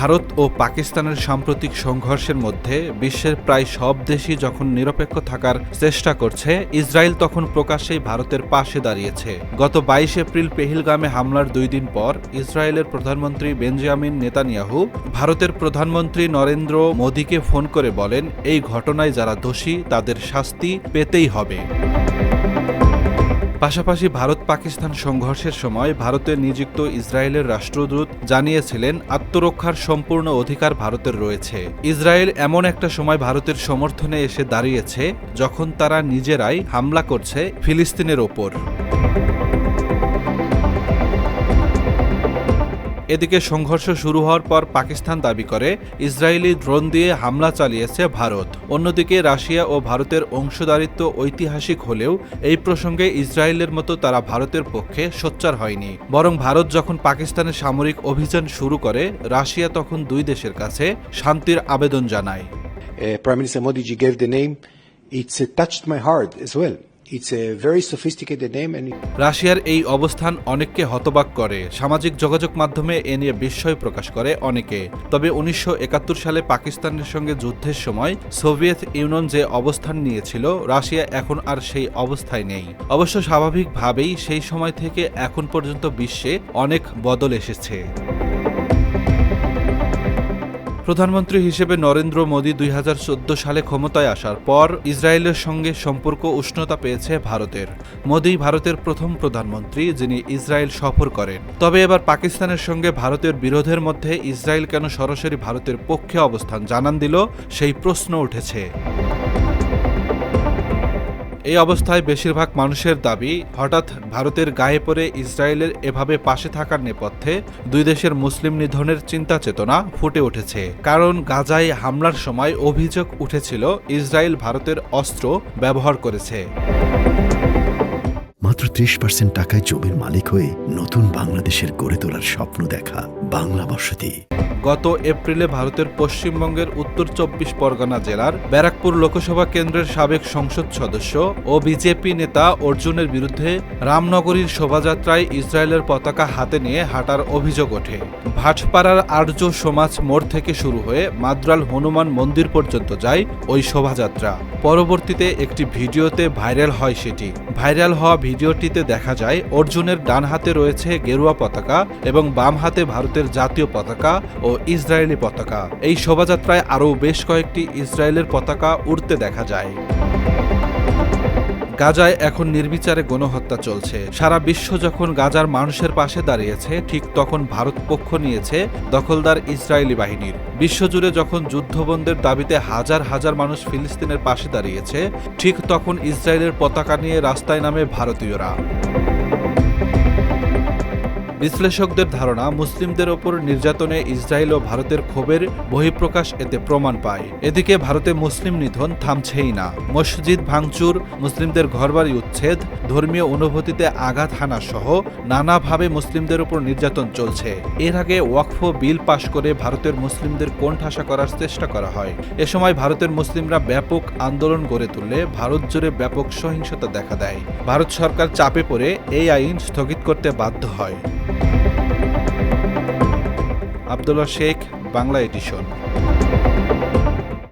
ভারত ও পাকিস্তানের সাম্প্রতিক সংঘর্ষের মধ্যে বিশ্বের প্রায় সব দেশই যখন নিরপেক্ষ থাকার চেষ্টা করছে, ইসরায়েল তখন প্রকাশ্যেই ভারতের পাশে দাঁড়িয়েছে। গত বাইশ এপ্রিল পেহিলগামে হামলার দুই দিন পর ইসরায়েলের প্রধানমন্ত্রী বেঞ্জামিন নেতানিয়াহু ভারতের প্রধানমন্ত্রী নরেন্দ্র মোদীকে ফোন করে বলেন, এই ঘটনায় যারা দোষী, তাদের শাস্তি পেতেই হবে। পাশাপাশি ভারত পাকিস্তান সংঘর্ষের সময় ভারতে নিযুক্ত ইসরায়েলের রাষ্ট্রদূত জানিয়েছিলেন, আত্মরক্ষার সম্পূর্ণ অধিকার ভারতের রয়েছে। ইসরায়েল এমন একটা সময় ভারতের সমর্থনে এসে দাঁড়িয়েছে, যখন তারা নিজেরাই হামলা করছে ফিলিস্তিনের ওপর। এদিকে সংঘর্ষ শুরু হওয়ার পর পাকিস্তান দাবি করে ইসরায়েলি ড্রোন দিয়ে হামলা চালিয়েছে ভারত অন্যদিকে রাশিয়া ও ভারতের অংশদারিত্ব ঐতিহাসিক হলেও এই প্রসঙ্গে ইসরায়েলের মতো তারা ভারতের পক্ষে সোচ্চার হয়নি বরং ভারত যখন পাকিস্তানের সামরিক অভিযান শুরু করে রাশিয়া তখন দুই দেশের কাছে শান্তির আবেদন জানায় Uh, Prime Minister Modi ji gave the name. It's touched my heart as well. রাশিয়ার এই অবস্থান অনেককে হতবাক করে। সামাজিক যোগাযোগ মাধ্যমে এ নিয়ে বিস্ময় প্রকাশ করে অনেকে। তবে উনিশশো একাত্তর সালে পাকিস্তানের সঙ্গে যুদ্ধের সময় সোভিয়েত ইউনিয়ন যে অবস্থান নিয়েছিল, রাশিয়া এখন আর সেই অবস্থায় নেই। অবশ্য স্বাভাবিকভাবেই সেই সময় থেকে এখন পর্যন্ত বিশ্বে অনেক বদল এসেছে। প্রধানমন্ত্রী হিসেবে নরেন্দ্র মোদী দুই হাজার চোদ্দ সালে ক্ষমতায় আসার পর ইসরায়েলের সঙ্গে সম্পর্ক উষ্ণতা পেয়েছে ভারতের। মোদী ভারতের প্রথম প্রধানমন্ত্রী, যিনি ইসরায়েল সফর করেন। তবে এবার পাকিস্তানের সঙ্গে ভারতের বিরোধের মধ্যে ইসরায়েল কেন সরাসরি ভারতের পক্ষে অবস্থান জানান দিল, সেই প্রশ্ন উঠেছে। এই অবস্থায় বেশিরভাগ মানুষের দাবি, হঠাৎ ভারতের গায়ে পড়ে ইসরায়েলের এভাবে পাশে থাকার নেপথ্যে দুই দেশের মুসলিম নিধনের চিন্তা চেতনা ফুটে উঠেছে। কারণ গাজায় হামলার সময় অভিযোগ উঠেছিল ইসরায়েল ভারতের অস্ত্র ব্যবহার করেছে। মাত্র ত্রিশ পার্সেন্ট টাকায় জমির মালিক হয়ে নতুন বাংলাদেশের গড়ে তোলার স্বপ্ন দেখা বাংলা বসতি গত এপ্রিলে ভারতের পশ্চিমবঙ্গের উত্তর চব্বিশ পরগনা জেলার ব্যারাকপুর লোকসভা কেন্দ্রের সাবেক সংসদ সদস্য ও বিজেপি নেতা অর্জুনের বিরুদ্ধে রামনগরীর শোভাযাত্রায় ইসরায়েলের পতাকা হাতে নিয়ে হাঁটার অভিযোগ ওঠে। ভাটপাড়ার আর্য সমাজ মোড় থেকে শুরু হয়ে মাদ্রাল হনুমান মন্দির পর্যন্ত যায় ওই শোভাযাত্রা। পরবর্তীতে একটি ভিডিওতে ভাইরাল হয় সেটি। ভাইরাল হওয়া ভিডিওটিতে দেখা যায়, অর্জুনের ডান হাতে রয়েছে গেরুয়া পতাকা এবং বাম হাতে ভারতের জাতীয় পতাকা ও ইসরায়েলি পতাকা। এই শোভাযাত্রায় আরও বেশ কয়েকটি ইসরায়েলের পতাকা উড়তে দেখা যায়। গাজায় এখন নির্বিচারে গণহত্যা চলছে। সারা বিশ্ব যখন গাজার মানুষের পাশে দাঁড়িয়েছে, ঠিক তখন ভারত পক্ষ নিয়েছে দখলদার ইসরায়েলি বাহিনীর। বিশ্বজুড়ে যখন যুদ্ধবন্ধের দাবিতে হাজার হাজার মানুষ ফিলিস্তিনের পাশে দাঁড়িয়েছে, ঠিক তখন ইসরায়েলের পতাকা নিয়ে রাস্তায় নামে ভারতীয়রা। বিশ্লেষকদের ধারণা, মুসলিমদের ওপর নির্যাতনে ইসরায়েল ও ভারতের ক্ষোভের বহিঃপ্রকাশ এতে প্রমাণ পায়। এদিকে ভারতে মুসলিম নিধন থামছেই না। মসজিদ ভাঙচুর, মুসলিমদের ঘরবাড়ি উচ্ছেদ, ধর্মীয় অনুভূতিতে আঘাত হানা সহ নানাভাবে মুসলিমদের ওপর নির্যাতন চলছে। এর আগে ওয়াকফ বিল পাশ করে ভারতের মুসলিমদের কোণঠাসা করার চেষ্টা করা হয়। এ সময় ভারতের মুসলিমরা ব্যাপক আন্দোলন গড়ে তুললে ভারত জুড়ে ব্যাপক সহিংসতা দেখা দেয়। ভারত সরকার চাপে পড়ে এই আইন স্থগিত করতে বাধ্য হয়। আবদুল্লাহ শেখ বাংলা এডিশন।